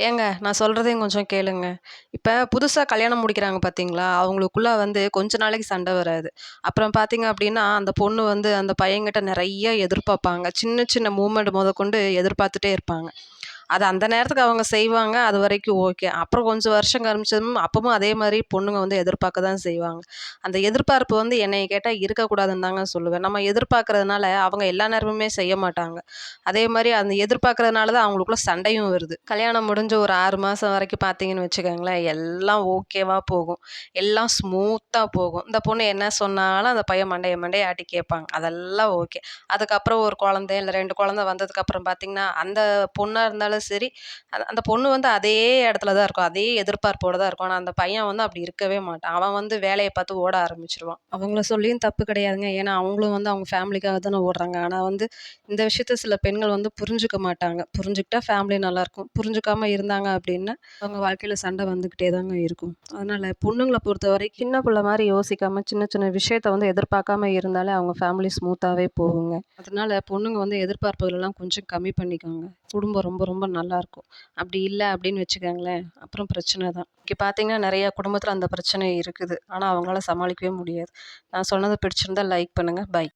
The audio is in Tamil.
ஏங்க நான் சொல்கிறதையும் கொஞ்சம் கேளுங்க. இப்போ புதுசாக கல்யாணம் முடிக்கிறாங்க பார்த்தீங்களா அவங்களுக்குள்ள வந்து கொஞ்ச நாளைக்கு சண்டை வராது. அப்புறம் பார்த்தீங்க அப்படின்னா அந்த பொண்ணு வந்து அந்த பையன்கிட்ட நிறைய எதிர்பார்ப்பாங்க. சின்ன சின்ன மூமெண்ட் முதற்கொண்டு எதிர்பார்த்துட்டே இருப்பாங்க. அது அந்த நேரத்துக்கு அவங்க செய்வாங்க அது வரைக்கும் ஓகே. அப்புறம் கொஞ்சம் வருஷம் கழிச்சதும் அப்பவும் அதே மாதிரி பொண்ணுங்க வந்து எதிர்பார்க்க தான் செய்வாங்க. அந்த எதிர்பார்ப்பு வந்து என்னை கேட்டால் இருக்கக்கூடாதுன்னு தாங்க சொல்லுவேன். நம்ம எதிர்பார்க்கறதுனால அவங்க எல்லா நேரமுமே செய்ய மாட்டாங்க. அதே மாதிரி அந்த எதிர்பார்க்கறதுனால தான் அவங்களுக்குள்ள சண்டையும் வருது. கல்யாணம் முடிஞ்ச ஒரு ஆறு மாதம் வரைக்கும் பார்த்தீங்கன்னு வச்சுக்கோங்களேன் எல்லாம் ஓகேவாக போகும். எல்லாம் ஸ்மூத்தாக போகும். இந்த பொண்ணு என்ன சொன்னாலும் அந்த பையன் மண்டைய மண்டைய ஆட்டி கேட்பாங்க. அதெல்லாம் ஓகே அதுக்கப்புறம் ஒரு குழந்தை இல்லை ரெண்டு குழந்தை வந்ததுக்கப்புறம் பார்த்தீங்கன்னா அந்த பொண்ணாக இருந்தாலும் சரி அந்த அந்த பொண்ணு வந்து அதே இடத்துல தான் இருக்கும். அதே எதிர்பார்ப்போடு தான் இருக்கும். ஆனால் அந்த பையன் வந்து அப்படி இருக்கவே மாட்டான். அவன் வந்து வேலையை பார்த்து ஓட ஆரம்பிச்சிருவான். அவங்கள சொல்லியும் தப்பு கிடையாதுங்க. ஏன்னா அவங்களும் வந்து அவங்க ஃபேமிலிக்காக தானே ஓடுறாங்க. ஆனால் வந்து இந்த விஷயத்த சில பெண்கள் வந்து புரிஞ்சுக்க மாட்டாங்க. புரிஞ்சுக்கிட்டா ஃபேமிலி நல்லாயிருக்கும் புரிஞ்சுக்காம இருந்தாங்க அப்படின்னா அவங்க வாழ்க்கையில் சண்டை வந்துக்கிட்டே தாங்க இருக்கும். அதனால் பொண்ணுங்களை பொறுத்தவரை சின்ன பிள்ளை மாதிரி யோசிக்காமல் சின்ன சின்ன விஷயத்த வந்து எதிர்பார்க்காம இருந்தாலே அவங்க ஃபேமிலி ஸ்மூத்தாகவே போகுங்க. அதனால பொண்ணுங்க வந்து எதிர்பார்ப்புகளெல்லாம் கொஞ்சம் கம்மி பண்ணிக்கோங்க. குடும்பம் ரொம்ப ரொம்ப நல்லாயிருக்கும் அப்படி இல்லை அப்படின்னு வச்சுக்கோங்களேன் அப்புறம் பிரச்சனை தான். இங்கே பார்த்தீங்கன்னா நிறையா குடும்பத்தில் அந்த பிரச்சனை இருக்குது. ஆனால் அவங்களால சமாளிக்கவே முடியாது. நான் சொன்னது பிடிச்சிருந்தா லைக் பண்ணுங்கள் பை